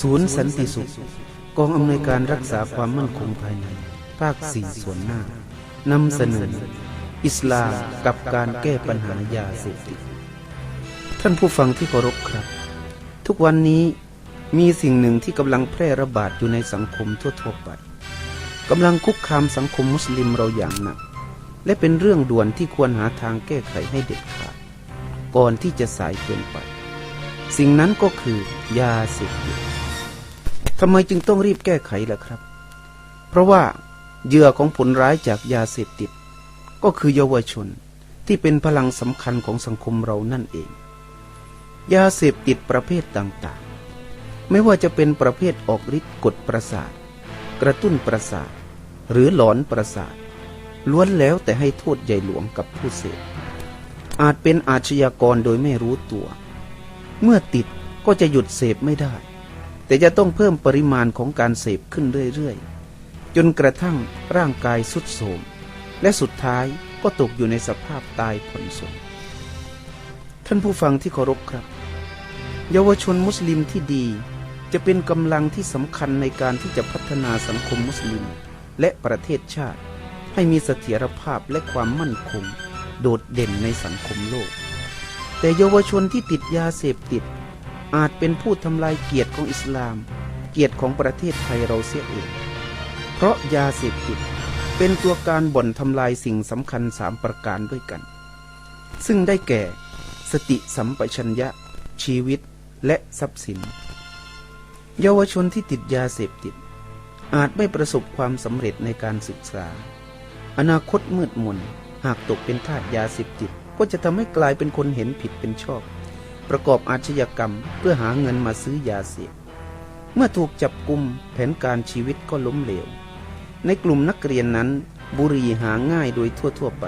ศูนย์สันติสุข กองอำนวยการรักษาความมั่นคงภายใน ภาคสี่ส่วนหน้านำเสนอ อิสลามกับการแก้ปัญหายาเสพติดท่านผู้ฟังที่เคารพครับ ทุกวันนี้มีสิ่งหนึ่งที่กำลังแพร่ระบาดอยู่ในสังคมทั่วๆไปกำลังคุกคามสังคมมุสลิมเราอย่างหนัก และเป็นเรื่องด่วนที่ควรหาทางแก้ไขให้เด็ดขาด ก่อนที่จะสายเกินไป สิ่งนั้นก็คือยาเสพติด ทำไมจึงต้องรีบแก้ไขล่ะครับ เพราะว่าเหยื่อของผลร้ายจากยาเสพติด ก็คือเยาวชนที่เป็นพลังสำคัญของสังคมเรานั่นเอง ยาเสพติดประเภทต่างๆ ไม่ว่าจะเป็นประเภทออกฤทธิ์กดประสาท กระตุ้นประสาท หรือหลอนประสาท ล้วนแล้วแต่ให้โทษใหญ่หลวงกับผู้เสพอาจเป็นอาชญากรโดยไม่รู้ตัว เมื่อติดก็จะหยุดเสพไม่ได้ แต่จะต้องเพิ่มปริมาณของการเสพขึ้นเรื่อยๆ จนกระทั่งร่างกายสุดโทรมและสุดท้ายก็ตกอยู่ในสภาพตายผลสมท่านผู้ฟังที่เคารพครับ เยาวชนมุสลิมที่ดีจะเป็นกำลังที่สำคัญในการที่จะพัฒนาสังคมมุสลิม และประเทศชาติ ให้มีเสถียรภาพและความมั่นคง โดดเด่นในสังคมโลก แต่เยาวชนที่ติดยาเสพติด อาจเป็นผู้ทำลายเกียรติของอิสลาม เกียรติของประเทศไทยเราเสียเองเพราะยาเสพติดเป็นตัวการบ่นทำลายสิ่งสำคัญสามประการด้วยกัน ซึ่งได้แก่ สติสัมปชัญญะ ชีวิตและทรัพย์สิน เยาวชนที่ติดยาเสพติด อาจไม่ประสบความสำเร็จในการศึกษา อนาคตมืดมนหากตกเป็นทาสยาเสพติดก็จะทำให้กลายเป็นคนเห็นผิดเป็นชอบ ประกอบอาชญากรรมเพื่อหาเงินมาซื้อยาเสพเมื่อถูกจับกุมแผนการชีวิตก็ล้มเหลว ในกลุ่มนักเรียนนั้น บุหรี่หาง่ายโดยทั่วๆไป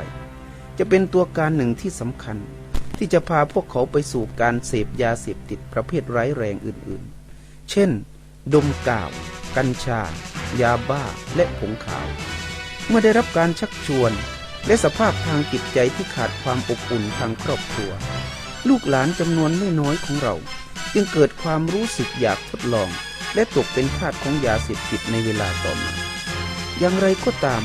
จะเป็นตัวการหนึ่งที่สำคัญ ที่จะพาพวกเขาไปสู่การเสพยาเสพติดประเภทร้ายแรงอื่นๆ เช่น ดมกาว กัญชา ยาบ้าและผงขาว เมื่อได้รับการชักชวน และสภาพทางจิตใจที่ขาดความอบอุ่นทางครอบครัว ลูกหลานจำนวนไม่น้อยของเรา จึงเกิดความรู้สึกอยากทดลอง และตกเป็นทาสของยาเสพติดในเวลาต่อมา อย่างไรก็ตาม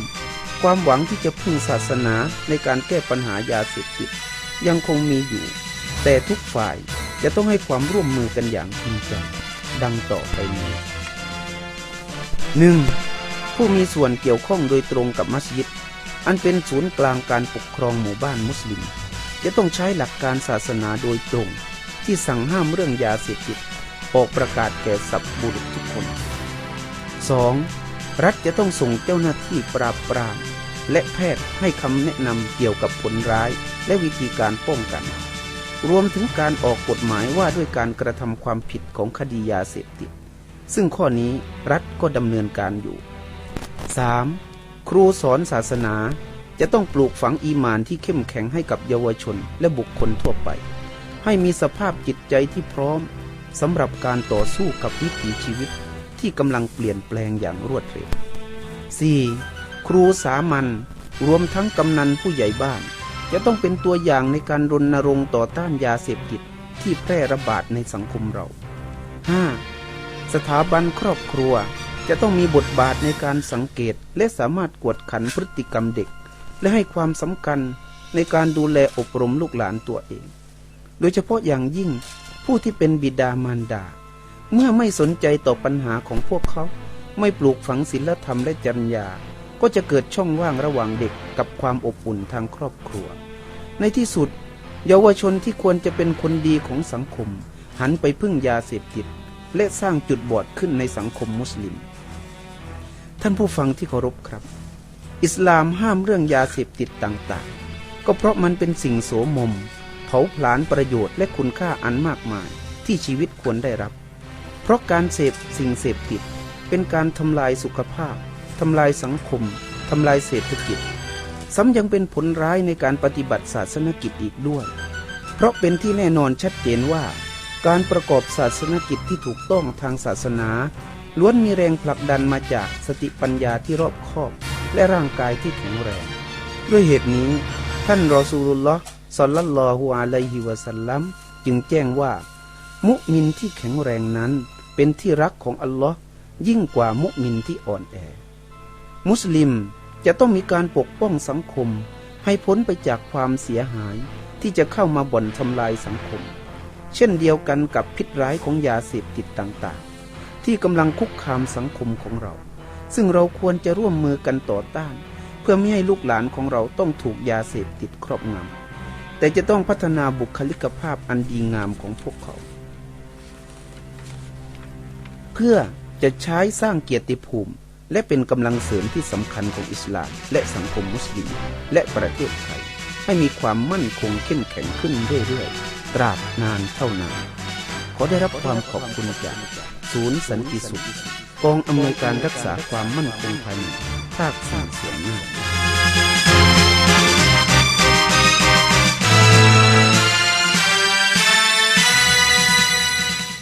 ความหวังที่จะพึ่งศาสนาในการแก้ปัญหายาเสพติดยังคงมีอยู่ แต่ทุกฝ่ายจะต้องให้ความร่วมมือกันอย่างจริงจังดังต่อไปนี้หนึ่งผู้มีส่วนเกี่ยวข้องโดยตรงกับมัสยิด อันเป็นศูนย์กลางการปกครองหมู่บ้านมุสลิม จะต้องใช้หลักการศาสนาโดยตรง ที่สั่งห้ามเรื่องยาเสพติดออกประกาศแก่สับบุรุษทุกคน 2. รัฐจะต้องส่งเจ้าหน้าที่ปราบปรามและแพทย์ให้คำแนะนำเกี่ยวกับผลร้าย และวิธีการป้องกัน รวมถึงการออกกฎหมายว่าด้วยการกระทำความผิดของคดียาเสพติด ซึ่งข้อนี้รัฐก็ดำเนินการอยู่ 3. ครูสอนศาสนา จะต้องปลูกฝังอีมานที่เข้มแข็งให้กับเยาวชนและบุคคลทั่วไป ให้มีสภาพจิตใจที่พร้อมสำหรับการต่อสู้กับวิถีชีวิตที่กำลังเปลี่ยนแปลงอย่างรวดเร็ว 4. ครูสามัญรวมทั้งกำนันผู้ใหญ่บ้าน จะต้องเป็นตัวอย่างในการรณรงค์ต่อต้านยาเสพติดที่แพร่ระบาดในสังคมเรา 5. สถาบันครอบครัวจะต้องมีบทบาทในการสังเกตและสามารถกวดขันพฤติกรรมเด็ก และให้ความสำคัญในการดูแลอบรมลูกหลานตัวเอง โดยเฉพาะอย่างยิ่งผู้ที่เป็นบิดามารดา เมื่อไม่สนใจต่อปัญหาของพวกเขา ไม่ปลูกฝังศีลธรรมและจรรยา ก็จะเกิดช่องว่างระหว่างเด็กกับความอบอุ่นทางครอบครัว ในที่สุด เยาวชนที่ควรจะเป็นคนดีของสังคม หันไปพึ่งยาเสพติด และสร้างจุดบอดขึ้นในสังคมมุสลิม ท่านผู้ฟังที่เคารพครับ อิสลามห้ามเรื่องยาเสพติดต่างๆ ก็เพราะมันเป็นสิ่งโสมม เผาผลาญประโยชน์และคุณค่าอันมากมายที่ชีวิตควรได้รับ เพราะการเสพสิ่งเสพติด เป็นการทำลายสุขภาพ ทำลายสังคม ทำลายเศรษฐกิจ ซ้ำยังเป็นผลร้ายในการปฏิบัติศาสนกิจอีกด้วย เพราะเป็นที่แน่นอนชัดเจนว่า การประกอบศาสนกิจที่ถูกต้องทางศาสนาล้วนมีแรงผลักดันมาจากสติปัญญาที่รอบคอบ และร่างกายที่แข็งแรง ด้วยเหตุนี้ ท่านรอซูลุลลอฮ์ศ็อลลัลลอฮุอะลัยฮิวะสัลลัมจึงแจ้งว่า มุมินที่แข็งแรงนั้น เป็นที่รักของอัลลอฮ์ยิ่งกว่ามุมินที่อ่อนแอ มุสลิมจะต้องมีการปกป้องสังคม ให้พ้นไปจากความเสียหายที่จะเข้ามาบ่อนทำลายสังคม เช่นเดียวกันกับพิษร้ายของยาเสพติดต่างๆ ที่กำลังคุกคามสังคมของเรา ซึ่งเราควรจะร่วมมือกันต่อต้าน เพื่อไม่ให้ลูกหลานของเราต้องถูกยาเสพติดครอบงำแต่จะต้องพัฒนาบุคลิกภาพอันดีงามของพวกเขา เพื่อจะใช้สร้างเกียรติภูมิ และเป็นกำลังเสริมที่สำคัญของอิสลาม และสังคมมุสลิม และประเทศไทย ให้มีความมั่นคงเข้มแข็งขึ้นเรื่อยๆ ตราบนานเท่านานขอได้รับความขอบคุณจากศูนย์สันติสุข กองอำนวยการรักษาความมั่นคงภายในภาคสี่ส่วนหน้า